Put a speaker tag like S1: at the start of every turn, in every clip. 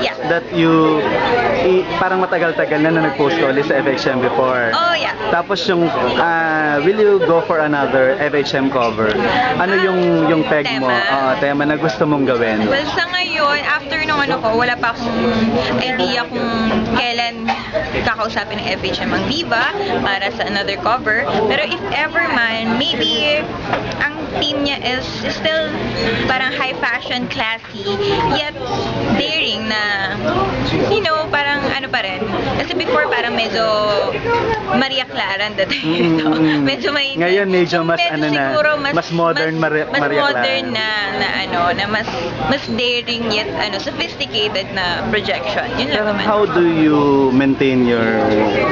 S1: Yeah.
S2: that you i- parang matagal-tagal na na nag-post ka ulit sa FHM before.
S1: Oh, yeah.
S2: Tapos yung ah, will you go for another FHM cover? Ano yung yung peg mo?
S1: Tema.
S2: Oo, tema na gusto mong gawin.
S1: Well, sa ngayon, after nung ano ko, wala pa akong idea kung kailan kakausapin ng FHM ang Viva para sa another cover. Pero if ever man, maybe ang theme niya is still parang high fashion, classy, yet daring na, you know, parang ano pa rin. Kasi before parang medyo Maria Clara ang dating ito.
S2: Mm.
S1: medyo may...
S2: Ngayon, medyo mas ano na,
S1: siguro
S2: mas modern Maria-
S1: mas
S2: Maria Clara.
S1: modern na, na ano, na mas mas daring yet ano, sophisticated na projection. Yun lang naman.
S2: how do you maintain your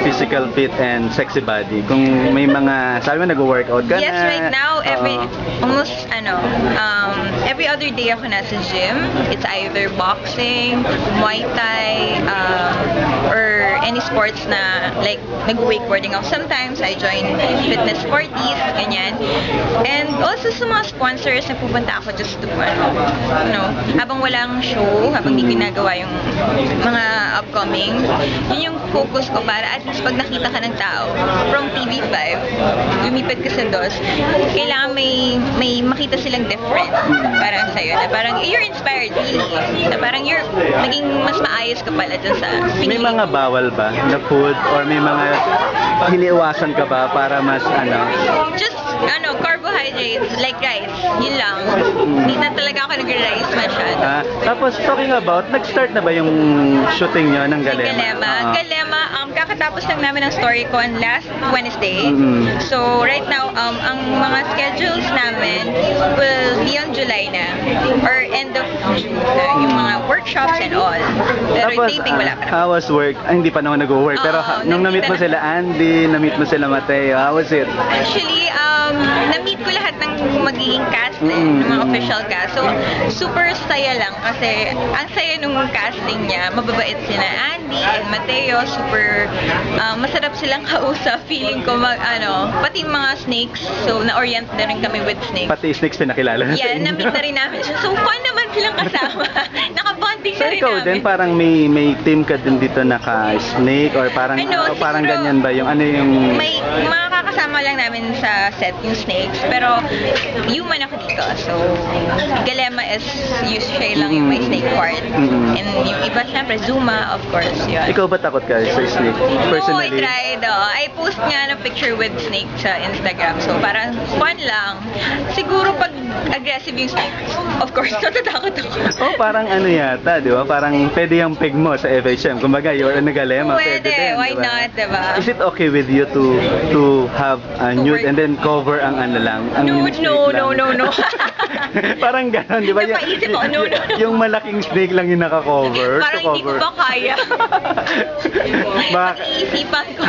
S2: physical fit and sexy body? Kung may mga, sabi mo nag-workout ka
S1: Yes,
S2: na.
S1: right now, every,
S2: Oo.
S1: almost, ano, um, every other day ako nasa gym. It's either boxing, Muay Thai, um, any sports na, like, nag-wakeboarding ako. Sometimes, I join fitness parties, ganyan. And also sa mga sponsors na pupunta ako just to, ano, you know, habang walang show, habang di ginagawa yung mga upcoming, yun yung focus ko para at least pag nakita ka ng tao from TV5, lumipad ka sa DOS, kailangan may may makita silang different parang sa'yo, na parang you're inspired really, na parang you're naging mas maayos ka pala dun sa
S2: May
S1: pinili
S2: mga
S1: mo.
S2: bawal ba na food or may mga hiniiwasan ka ba para mas ano?
S1: Just, ano, carbohydrates, like rice, yun lang. Hindi na talaga ako nag-rice masyado.
S2: Ah, tapos talking about, nag-start na ba yung shooting nyo ng Galema?
S1: Galema.
S2: Oo.
S1: Galema, um, kakatapos lang namin ng story ko on last Wednesday.
S2: Mhm.
S1: So, right now, um, ang mga schedules namin will be on July na. Or end of June na. Yung mga workshops and all. Pero yung taping wala pa.
S2: ah, how was work? Ay, hindi pa naman nag-work. Pero
S1: Oo,
S2: nung na-meet mo
S1: nakita
S2: sila Andy, na-meet mo sila Mateo, how was it?
S1: Actually, um, na-meet ko lahat ng magiging cast eh,
S2: Mm.
S1: Official cast. So, super saya lang kasi ang saya nung casting niya. Mababait sila Andy and Mateo. Super uh, masarap silang kausap. Feeling ko mag, ano, pati mga snakes. So, na-orient na rin kami with snakes.
S2: Pati snakes pinakilala na sa
S1: Yeah,
S2: inyo.
S1: na-meet na rin namin siya. So, fun naman silang kasama. Nakabonding
S2: So
S1: na rin
S2: ikaw
S1: namin.
S2: din, parang may may team ka din dito naka-snake or parang
S1: Ano,
S2: o parang
S1: siguro,
S2: ganyan ba yung ano yung
S1: May mga kakasama lang namin sa set yung snakes, pero human ako dito. So, Galema is usually lang yung may snake part.
S2: Mm.
S1: And yung iba, syempre, Zuma, of course, yun.
S2: ikaw ba takot ka sa snake
S1: No, I
S2: personally?
S1: tried. Oh. I post nga ng picture with snake sa Instagram. So, parang fun lang. Siguro pag aggressive yung snake, of course, natatakot ako.
S2: Oh, parang ano yata, di ba? Parang pwede yung peg mo sa FHM. Kumbaga, you're a nagalema.
S1: Pwede,
S2: din,
S1: why
S2: di ba?
S1: not, diba?
S2: Is it okay with you to to have a nude and then cover ang ano lang? Ang
S1: No,
S2: snake
S1: no,
S2: lang?
S1: no, no, no.
S2: parang gano'n, di ba? Yung-
S1: Napaisip ako, no, no, no.
S2: Yung malaking snake lang yung naka-cover.
S1: Parang hindi ko
S2: cover.
S1: ba kaya.
S2: Bak-
S1: Pag-iisipan ko.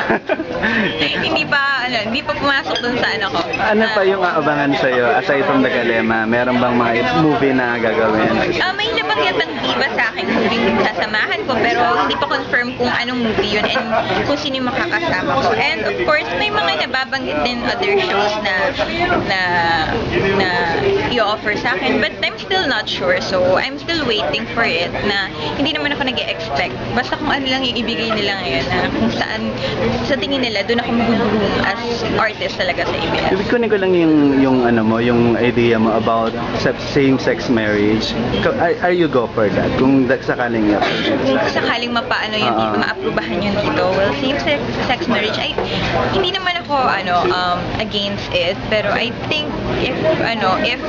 S1: hindi pa, ano, hindi pa pumasok dun sa ano ko.
S2: ano pa yung aabangan sa'yo aside from the Galema? Meron bang mga movie na gagawin?
S1: Ah, may nabanggit ng diba sa akin movie sasamahan ko pero hindi pa confirm kung anong movie yun and kung sino yung makakasama ko. And of course, may mga nababanggit din other shows na na na i-offer sa akin but I'm still not sure so I'm still waiting for it na hindi naman ako nag expect basta kung ano lang yung ibigay nila ngayon na kung saan sa tingin nila doon ako mag-bloom as artist talaga sa ABS.
S2: Ibig ko lang yung, yung ano mo, yung idea mo about sa same-sex marriage. Are, are you go for that? Kung sakaling yan.
S1: kung sakaling mapaano yun
S2: Oo.
S1: maaprubahan yun dito, well, same-sex sex marriage, ay, hindi naman ako, ano, um, against it, pero I think, if, ano, if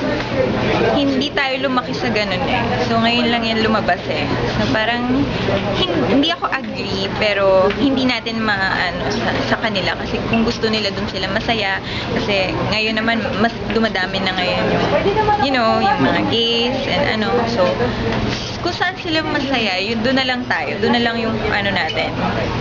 S1: hindi tayo lumaki sa ganun eh, so ngayon lang yan lumabas eh, so parang, hin- hindi ako agree, pero hindi natin maano sa, sa kanila, kasi kung gusto nila dun sila masaya, kasi ngayon naman, mas dumadami na ngayon yung, you know, yung mga gays, and ano, so, kung saan sila masaya, yun doon na lang tayo, doon na lang yung ano natin,